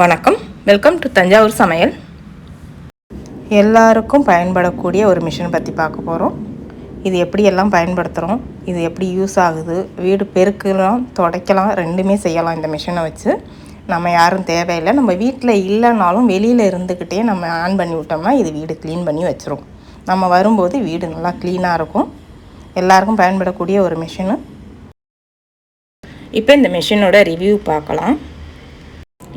வணக்கம். Welcome to Thanjavur சமையல். எல்லாருக்கும் பயன்படக்கூடிய ஒரு மிஷினை பற்றி பார்க்க போகிறோம் இது எப்படியெல்லாம் பயன்படுத்துகிறோம் இது எப்படி யூஸ் ஆகுது? வீடு பெருக்கலாம் துடைக்கலாம் ரெண்டுமே செய்யலாம் இந்த மிஷினை வச்சு. நம்ம யாரும் தேவையில்லை. நம்ம வீட்டில் இல்லைனாலும் வெளியில் இருந்துக்கிட்டே நம்ம ஆன் பண்ணி விட்டோம்னா இது வீடு க்ளீன் பண்ணி வச்சிரும். நம்ம வரும்போது வீடு நல்லா க்ளீனாக இருக்கும். எல்லாருக்கும் பயன்படக்கூடிய ஒரு மிஷினு. இப்போ இந்த மிஷினோட ரிவ்யூ பார்க்கலாம்.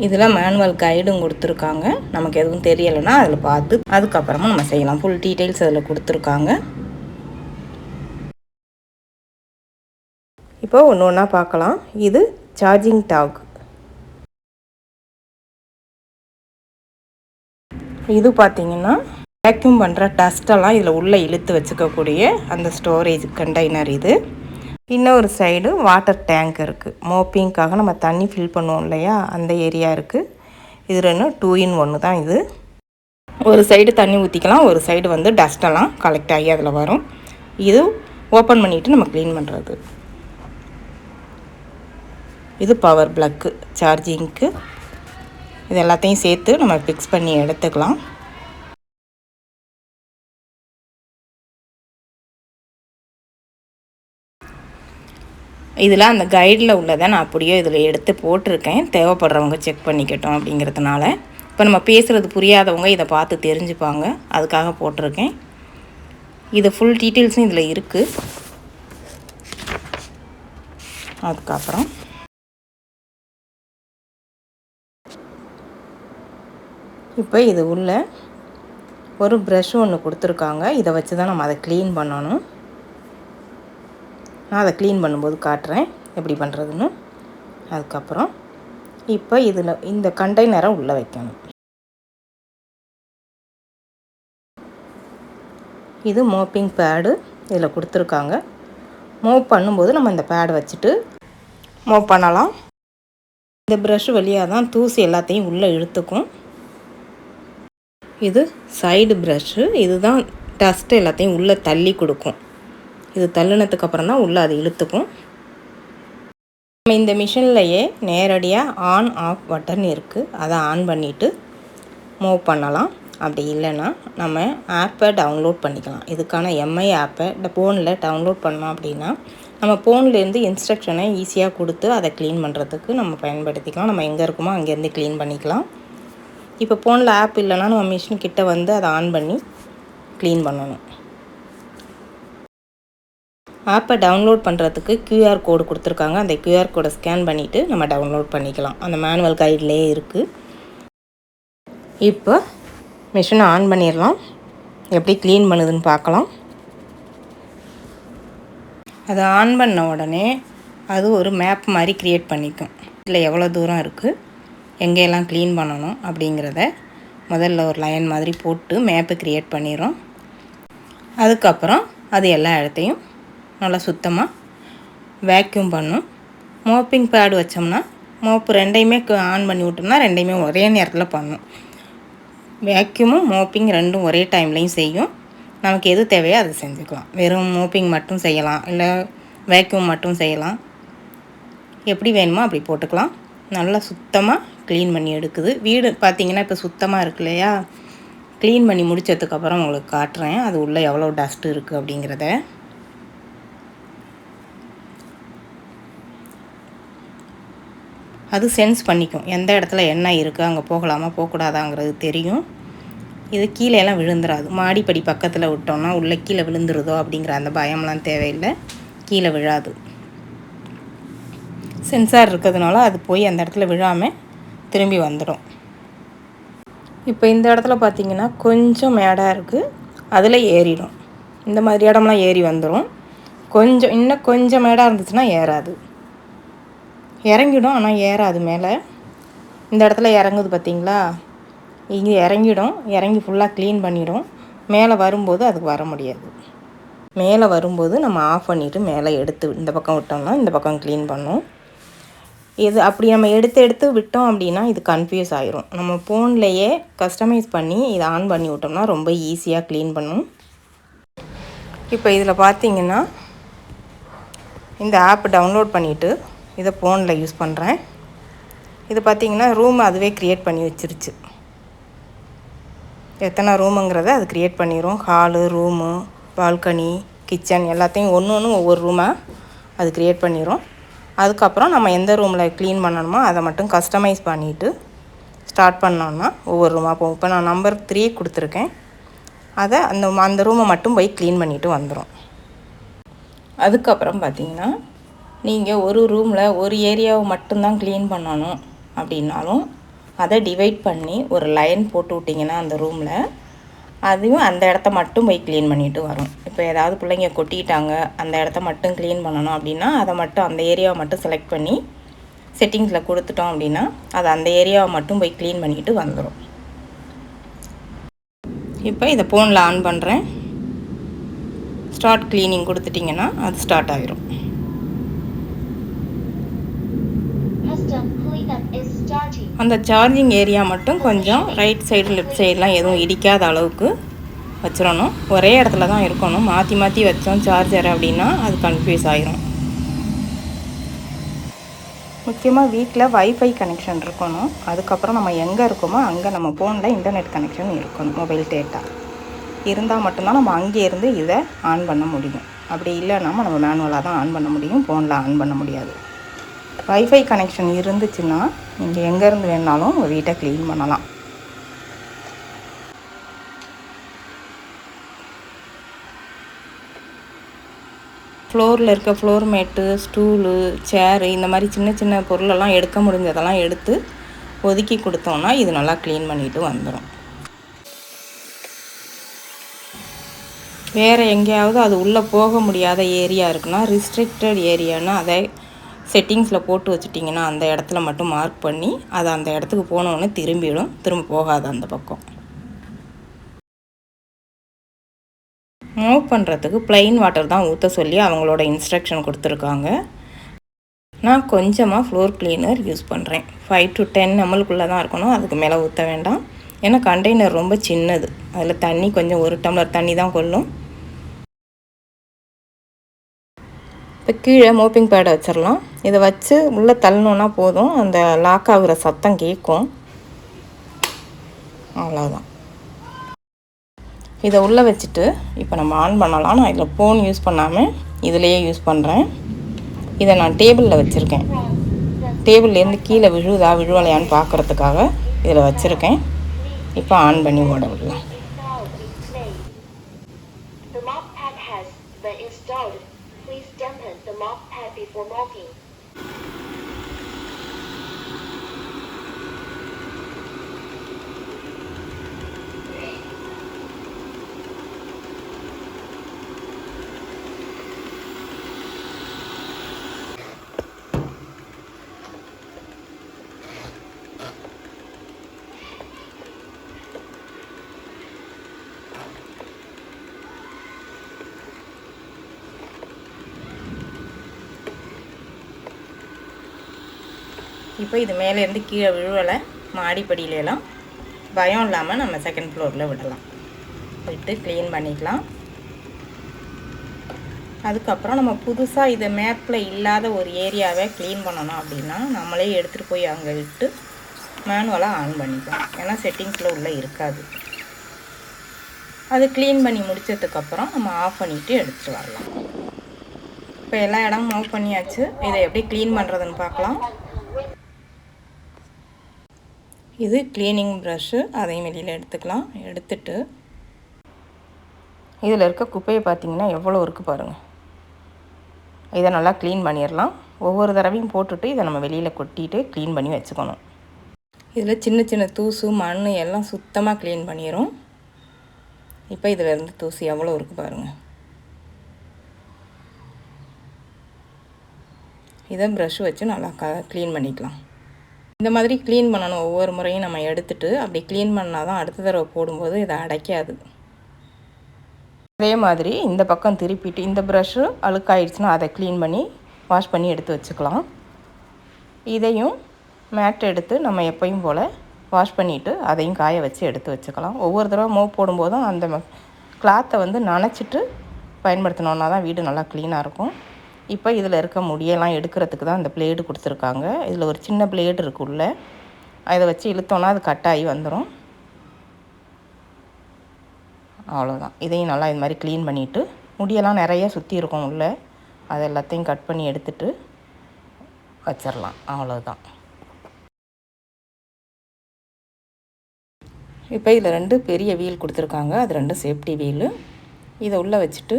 இதில் மேனுவல் கைடும் கொடுத்துருக்காங்க. நமக்கு எதுவும் தெரியலைன்னா அதில் பார்த்து அதுக்கப்புறமா நம்ம செய்யலாம். ஃபுல் டீட்டெயில்ஸ் அதில் கொடுத்துருக்காங்க. இப்போ ஒன்று ஒன்றா பார்க்கலாம். இது சார்ஜிங் டாக் இது பார்த்தீங்கன்னா வேக்யூம் பண்ணுற டஸ்ட்டெல்லாம் இதில் உள்ளே இழுத்து வச்சுக்கக்கூடிய அந்த ஸ்டோரேஜ் கண்டெய்னர் இது. இன்னொரு சைடு வாட்டர் டேங்க் இருக்குது மோப்பிங்க்காக நம்ம தண்ணி ஃபில் பண்ணுவோம் இல்லையா? அந்த ஏரியா இருக்குது இது ரெண்டு டூ இன் ஒன்று தான் இது. ஒரு சைடு தண்ணி ஊற்றிக்கலாம் ஒரு சைடு வந்து டஸ்டெல்லாம் கலெக்ட் ஆகி அதில் வரும். இது ஓப்பன் பண்ணிவிட்டு நம்ம க்ளீன் பண்ணுறது இது பவர் பிளக்கு சார்ஜிங்க்கு இது எல்லாத்தையும் சேர்த்து நம்ம ஃபிக்ஸ் பண்ணி எடுத்துக்கலாம். இதில் அந்த கைடில் உள்ளதை நான் அப்படியே இதில் எடுத்து போட்டிருக்கேன். தேவைப்படுறவங்க செக் பண்ணிக்கட்டும் அப்படிங்கிறதுனால. இப்போ நம்ம பேசுகிறது புரியாதவங்க இதை பார்த்து தெரிஞ்சுப்பாங்க. அதுக்காக போட்டிருக்கேன். இது ஃபுல் டீட்டெயில்ஸும் இதில் இருக்குது அதுக்கப்புறம். இப்போ இது உள்ள ஒரு ப்ரஷ் ஒன்று கொடுத்துருக்காங்க. இதை வச்சு தான் நம்ம அதை க்ளீன் பண்ணணும். நான் அதை க்ளீன் பண்ணும்போது காட்டுறேன். எப்படி பண்ணுறதுன்னு அதுக்கப்புறம் இப்போ இதில் இந்த கண்டெய்னரை உள்ளே வைக்கணும். இது மோப்பிங் பேடு இதில் கொடுத்துருக்காங்க. மூவ் பண்ணும்போது நம்ம இந்த பேடை வச்சுட்டு மூவ் பண்ணலாம். இந்த ப்ரஷ் வழியாக தான் தூசி எல்லாத்தையும் உள்ளே இழுத்துக்கும். இது சைடு ப்ரஷ்ஷு இதுதான் டஸ்ட் எல்லாத்தையும் உள்ளே தள்ளி கொடுக்கும். இது தள்ளினதுக்கு அப்புறம் தான் உள்ளே அது இழுத்துக்கும். நம்ம இந்த மிஷின்லையே நேரடியாக ஆன் ஆஃப் பட்டன் இருக்குது அதை ஆன் பண்ணிவிட்டு மூவ் பண்ணலாம். அப்படி இல்லைன்னா நம்ம ஆப்பை டவுன்லோட் பண்ணிக்கலாம். இதுக்கான எம்ஐ ஆப்பை இந்த ஃபோனில் டவுன்லோட் பண்ணோம் அப்படின்னா நம்ம ஃபோன்லேருந்து இன்ஸ்ட்ரக்ஷனை ஈஸியாக கொடுத்து அதை க்ளீன் பண்ணுறதுக்கு நம்ம பயன்படுத்திக்கலாம். நம்ம எங்கே இருக்குமோ அங்கேருந்து க்ளீன் பண்ணிக்கலாம். இப்போ ஃபோனில் ஆப் இல்லைன்னா நம்ம மிஷின் கிட்டே வந்து அதை ஆன் பண்ணி க்ளீன் பண்ணணும். ஆப்பை டவுன்லோட் பண்ணுறதுக்கு க்யூஆர் கோடு கொடுத்துருக்காங்க. அந்த க்யூஆர் கோடை ஸ்கேன் பண்ணிவிட்டு நம்ம டவுன்லோட் பண்ணிக்கலாம். அந்த மேனுவல் கைட்லேயே இருக்குது இப்போ மிஷினை ஆன் பண்ணிடலாம். எப்படி க்ளீன் பண்ணுதுன்னு பார்க்கலாம். அதை ஆன் பண்ண உடனே அது ஒரு மேப் மாதிரி க்ரியேட் பண்ணிக்கும். இதில் எவ்வளோ தூரம் இருக்குது எங்கெல்லாம் க்ளீன் பண்ணணும் அப்படிங்கிறத முதல்ல ஒரு லைன் மாதிரி போட்டு மேப்பை க்ரியேட் பண்ணிடும் அதுக்கப்புறம் அது எல்லா இடத்தையும் நல்லா சுத்தமாக வேக்யூம் பண்ணும். மோப்பிங் பேடு வச்சோம்னா மோப்பு ரெண்டையுமே ஆன் பண்ணி விட்டோம்னா ரெண்டையுமே ஒரே நேரத்தில் பண்ணும். வேக்யூமும் மோப்பிங் ரெண்டும் ஒரே டைம்லையும் செய்யும். நமக்கு எது தேவையோ அதை செஞ்சுக்கலாம். வெறும் மோப்பிங் மட்டும் செய்யலாம். இல்லை வேக்யூம் மட்டும் செய்யலாம். எப்படி வேணுமோ அப்படி போட்டுக்கலாம். நல்லா சுத்தமாக க்ளீன் பண்ணி எடுக்குது. வீடு பார்த்திங்கன்னா இப்போ சுத்தமாக இருக்கு இல்லையா? க்ளீன் பண்ணி முடித்ததுக்கப்புறம் உங்களுக்கு காட்டுறேன். அது உள்ளே எவ்வளோ டஸ்ட் இருக்குது அப்படிங்கிறத. அது சென்ஸ் பண்ணிக்கும். எந்த இடத்துல என்ன இருக்குது அங்கே போகலாமா போகக்கூடாதாங்கிறது தெரியும். இது கீழே எல்லாம் விழுந்துடாது மாடிப்படி பக்கத்தில் விட்டோம்னா உள்ளே கீழே விழுந்துருதோ அப்படிங்கிற அந்த பயம்லாம் தேவையில்லை. கீழே விழாது. சென்சார் இருக்கிறதுனால அது போய் அந்த இடத்துல விழாமல் திரும்பி வந்துடும் இப்போ இந்த இடத்துல பார்த்திங்கன்னா கொஞ்சம் மேடாக இருக்குது அதில் ஏறிடும் இந்த மாதிரி இடம்லாம் ஏறி வந்துடும் கொஞ்சம் இன்னும் கொஞ்சம் மேடாக இருந்துச்சுன்னா ஏறாது. இறங்கிடும் ஆனால் ஏறாது மேலே. இந்த இடத்துல இறங்குது பார்த்திங்களா இங்கே இறங்கிடும் இறங்கி ஃபுல்லாக க்ளீன் பண்ணிடும். மேலே வரும்போது அதுக்கு வர முடியாது. மேலே வரும்போது நம்ம ஆஃப் பண்ணிவிட்டு மேலே எடுத்து இந்த பக்கம் விட்டோம்னா இந்த பக்கம் க்ளீன் பண்ணும். இது அப்படி நம்ம எடுத்து எடுத்து விட்டோம் அப்படின்னா இது கன்ஃபியூஸ் ஆகிரும் நம்ம ஃபோன்லேயே கஸ்டமைஸ் பண்ணி இதை ஆன் பண்ணி விட்டோம்னா ரொம்ப ஈஸியாக க்ளீன் பண்ணும். இப்போ இதில் பார்த்தீங்கன்னா இந்த ஆப் டவுன்லோட் பண்ணிவிட்டு இதை ஃபோனில் யூஸ் பண்ணுறேன் இது பார்த்திங்கன்னா ரூம் அதுவே க்ரியேட் பண்ணி வச்சிருச்சு. எத்தனை ரூமுங்கிறத அது க்ரியேட் பண்ணிடும் ஹாலு ரூமு பால்கனி கிச்சன் எல்லாத்தையும் ஒன்று ஒன்று ஒவ்வொரு ரூமாக அது க்ரியேட் பண்ணிடும் அதுக்கப்புறம் நம்ம எந்த ரூமில் க்ளீன் பண்ணணுமோ அதை மட்டும் கஸ்டமைஸ் பண்ணிவிட்டு ஸ்டார்ட் பண்ணோன்னா ஒவ்வொரு ரூமாக போகும். இப்போ நான் நம்பர் த்ரீ கொடுத்துருக்கேன். அதை அந்த அந்த ரூமை மட்டும் போய் க்ளீன் பண்ணிவிட்டு வந்துடும் அதுக்கப்புறம் பார்த்திங்கன்னா நீங்கள் ஒரு ரூமில் ஒரு ஏரியாவை மட்டும்தான் க்ளீன் பண்ணணும் அப்படின்னாலும் அதை டிவைட் பண்ணி ஒரு லைன் போட்டு விட்டிங்கன்னா அந்த ரூமில் அதுவும் அந்த இடத்த மட்டும் போய் க்ளீன் பண்ணிட்டு வரும். இப்போ ஏதாவது பிள்ளைங்க கொட்டிட்டாங்க அந்த இடத்த மட்டும் க்ளீன் பண்ணணும் அப்படின்னா அதை மட்டும் அந்த ஏரியாவை மட்டும் செலக்ட் பண்ணி செட்டிங்ஸில் கொடுத்துட்டோம் அப்படின்னா அது அந்த ஏரியாவை மட்டும் போய் க்ளீன் பண்ணிட்டு வந்துடும் இப்போ இதை ஃபோனில் ஆன் பண்ணுறேன் ஸ்டார்ட் க்ளீனிங் கொடுத்துட்டிங்கன்னா அது ஸ்டார்ட் ஆகிரும் அந்த சார்ஜிங் ஏரியா மட்டும் கொஞ்சம் ரைட் சைடு லெஃப்ட் சைடெலாம் எதுவும் இடிக்காத அளவுக்கு வச்சிடணும். ஒரே இடத்துல தான் இருக்கணும். மாற்றி மாற்றி வச்சோம் சார்ஜர் அப்படின்னா அது கன்ஃபியூஸ் ஆகிரும் முக்கியமாக வீட்டில் வைஃபை கனெக்ஷன் இருக்கணும். அதுக்கப்புறம் நம்ம எங்கே இருக்கோமோ அங்கே நம்ம ஃபோனில் இன்டர்நெட் கனெக்ஷன் இருக்கணும் மொபைல் டேட்டா இருந்தால் மட்டும்தான் நம்ம அங்கே இருந்து இதை ஆன் பண்ண முடியும். அப்படி இல்லைன்னா நம்ம மேனுவலாக தான் ஆன் பண்ண முடியும். ஃபோனில் ஆன் பண்ண முடியாது. வைஃபை கனெக்ஷன் இருந்துச்சுன்னா நீங்கள் எங்கேருந்து வேணாலும் உங்கள் வீட்டை க்ளீன் பண்ணலாம். ஃப்ளோரில் இருக்க ஃப்ளோர் மேட்டு ஸ்டூலு சேரு இந்த மாதிரி சின்ன சின்ன பொருளெல்லாம் எடுக்க முடிஞ்சதெல்லாம் எடுத்து ஒதுக்கி கொடுத்தோன்னா இது நல்லா க்ளீன் பண்ணிட்டு வந்துடும் வேறு எங்கேயாவது அது உள்ளே போக முடியாத ஏரியா இருக்குன்னா ரிஸ்ட்ரிக்டட் ஏரியானா அதை செட்டிங்ஸில் போட்டு வச்சுட்டிங்கன்னா அந்த இடத்துல மட்டும் மார்க் பண்ணி அதை அந்த இடத்துக்கு போனோடனே திரும்பிடும். திரும்ப போகாது அந்த பக்கம். மூவ் பண்ணுறதுக்கு ப்ளைன் வாட்டர் தான் ஊற்ற சொல்லி அவங்களோட இன்ஸ்ட்ரக்ஷன் கொடுத்துருக்காங்க. நான் கொஞ்சமாக ஃப்ளோர் க்ளீனர் யூஸ் பண்ணுறேன் ஃபைவ் டு டென் எம்எல்குள்ளே தான் இருக்கணும். அதுக்கு மேலே ஊற்ற வேண்டாம். ஏன்னா கண்டெய்னர் ரொம்ப சின்னது. அதில் தண்ணி கொஞ்சம் ஒரு டம்ளர் தண்ணி தான் கொள்ளும். இப்போ கீழே மோப்பிங் பேடை வச்சிடலாம். இதை வச்சு உள்ளே தள்ளணுன்னா போதும். அந்த லாக் ஆகுற சத்தம் கேட்கும். அவ்வளோதான் இதை உள்ளே வச்சுட்டு இப்போ நம்ம ஆன் பண்ணலாம். நான் இதில் ஃபோன் யூஸ் பண்ணாமல் இதிலையே யூஸ் பண்ணுறேன் இதை நான் டேபிளில் வச்சுருக்கேன். டேபிள்லேருந்து கீழே விழுதா விழுவலையான்னு பார்க்குறதுக்காக இதில் வச்சுருக்கேன். இப்போ ஆன் பண்ணி ஓட விடலாம். Please dampen the mop pad before mopping. இப்போ இது மேலேருந்து கீழே விழுவலை. மாடிப்படியிலலாம் பயம் இல்லாமல் நம்ம செகண்ட் ஃப்ளோரில் விடலாம். விட்டு க்ளீன் பண்ணிக்கலாம். அதுக்கப்புறம் நம்ம புதுசாக இதை மேப்பில் இல்லாத ஒரு ஏரியாவை க்ளீன் பண்ணணும் அப்படின்னா நம்மளே எடுத்துகிட்டு போய் அங்கே விட்டு மேனுவலாக ஆன் பண்ணிக்கலாம். ஏன்னா செட்டிங்ஸில் உள்ளே இருக்காது. அது க்ளீன் பண்ணி முடித்ததுக்கப்புறம் நம்ம ஆஃப் பண்ணிவிட்டு எடுத்துகிட்டு வரலாம். இப்போ எல்லா இடமும் மூவ் பண்ணியாச்சு. இதை எப்படி க்ளீன் பண்ணுறதுன்னு பார்க்கலாம். இது க்ளீனிங் ப்ரஷ்ஷு அதையும் வெளியில் எடுத்துக்கலாம். எடுத்துட்டு இதில் இருக்க குப்பையை பார்த்திங்கன்னா எவ்வளோ இருக்குது பாருங்கள் இதை நல்லா க்ளீன் பண்ணிடலாம். ஒவ்வொரு தடவையும் போட்டுட்டு இதை நம்ம வெளியில் கொட்டிட்டு க்ளீன் பண்ணி வச்சுக்கணும். இதில் சின்ன சின்ன தூசு மண் எல்லாம் சுத்தமாக க்ளீன் பண்ணிடும் இப்போ இதில் இருந்து தூசு எவ்வளோ இருக்குது பாருங்கள் இதை ப்ரஷ் வச்சு நல்லா க க்ளீன் பண்ணிக்கலாம். இந்த மாதிரி க்ளீன் பண்ணணும் ஒவ்வொரு முறையும் நம்ம எடுத்துட்டு அப்படி க்ளீன் பண்ணால் தான் அடுத்த தடவை போடும்போது இதை அடைக்காது. அதே மாதிரி இந்த பக்கம் திருப்பிட்டு இந்த ப்ரஷ்ஷு அழுக்காயிடுச்சுன்னா அதை க்ளீன் பண்ணி வாஷ் பண்ணி எடுத்து வச்சுக்கலாம். இதையும் மேட் எடுத்து நம்ம எப்பயும் போல் வாஷ் பண்ணிவிட்டு அதையும் காய வச்சு எடுத்து வச்சுக்கலாம். ஒவ்வொரு தடவை மூவ் போடும்போதும் அந்த கிளாத்தை வந்து நனைச்சிட்டு பயன்படுத்தினோன்னா தான் வீடு நல்லா க்ளீனாக இருக்கும். இப்போ இதில் இருக்க முடியெல்லாம் எடுக்கிறதுக்கு தான் இந்த பிளேடு கொடுத்துருக்காங்க. இதில் ஒரு சின்ன பிளேடு இருக்குள்ள அதை வச்சு இழுத்தோன்னா அது கட்டாகி வந்துடும் அவ்வளோதான் இதையும் நல்லா இது மாதிரி க்ளீன் பண்ணிவிட்டு முடியெல்லாம் நிறைய சுற்றி இருக்கும் உள்ளே. அது எல்லாத்தையும் கட் பண்ணி எடுத்துட்டு வச்சிடலாம் அவ்வளோதான் இப்போ இதில் ரெண்டு பெரிய வீல் கொடுத்துருக்காங்க. அது ரெண்டு சேஃப்டி வீலு இதை உள்ளே வச்சுட்டு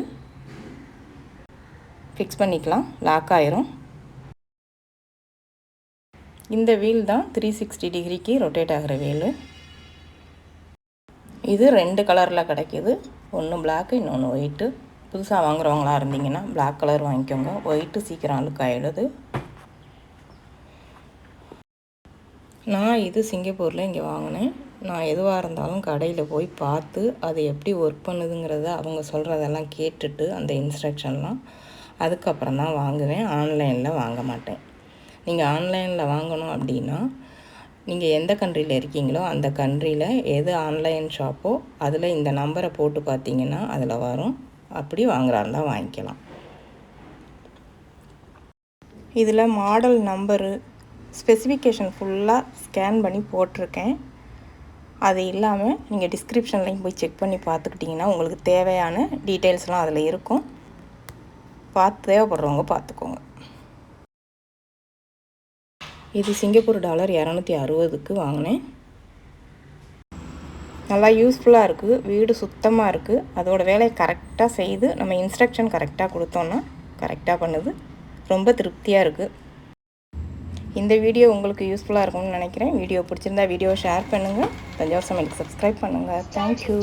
ஃபிக்ஸ் பண்ணிக்கலாம். லாக் ஆயிரும். இந்த வீல் தான் த்ரீ சிக்ஸ்டி டிகிரிக்கு ரொட்டேட் ஆகிற வீலு இது ரெண்டு கலரில் கிடைக்கிது. ஒன்று பிளாக்கு இன்னொன்று ஒயிட்டு புதுசாக வாங்குறவங்களா இருந்தீங்கன்னா பிளாக் கலர் வாங்கிக்கோங்க. ஒயிட்டு சீக்கிரம் அழுக்காயிடுது நான் இது சிங்கப்பூரில் இங்கே வாங்கினேன். நான் எதுவாக இருந்தாலும் கடையில் போய் பார்த்து அது எப்படி ஒர்க் பண்ணுதுங்கிறத அவங்க சொல்கிறதெல்லாம் கேட்டுட்டு அந்த இன்ஸ்ட்ரக்ஷன்லாம் அதுக்கப்புறம் தான் வாங்குவேன். ஆன்லைனில் வாங்க மாட்டேன். நீங்கள் ஆன்லைனில் வாங்கணும் அப்படின்னா நீங்கள் எந்த கண்ட்ரியில் இருக்கீங்களோ அந்த கண்ட்ரியில் எது ஆன்லைன் ஷாப்போ அதில் இந்த நம்பரை போட்டு பார்த்தீங்கன்னா அதில் வரும். அப்படி வாங்குறா இருந்தால் வாங்கிக்கலாம். இதில் மாடல் நம்பரு ஸ்பெசிஃபிகேஷன் ஃபுல்லாக ஸ்கேன் பண்ணி போட்டிருக்கேன். அது இல்லாமல் நீங்கள் டிஸ்கிரிப்ஷன்லையும் போய் செக் பண்ணி பார்த்துக்கிட்டிங்கன்னா உங்களுக்கு தேவையான டீட்டெயில்ஸ்லாம் அதில் இருக்கும். பார்த்து தேவைப்படுறவங்க பார்த்துக்கோங்க. இது சிங்கப்பூர் டாலர் இரநூத்தி அறுபதுக்கு வாங்கினேன். நல்லா யூஸ்ஃபுல்லாக இருக்குது வீடு சுத்தமாக இருக்குது அதோட வேலையை கரெக்டாக செய்து நம்ம இன்ஸ்ட்ரக்ஷன் கரெக்டாக கொடுத்தோன்னா கரெக்டாக பண்ணுது. ரொம்ப திருப்தியாக இருக்குது இந்த வீடியோ உங்களுக்கு யூஸ்ஃபுல்லாக இருக்கும்னு நினைக்கிறேன். வீடியோ பிடிச்சிருந்தா வீடியோ ஷேர் பண்ணுங்கள் தஞ்சாவூர் சமையலுக்கு சப்ஸ்கிரைப் பண்ணுங்கள் தேங்க்யூ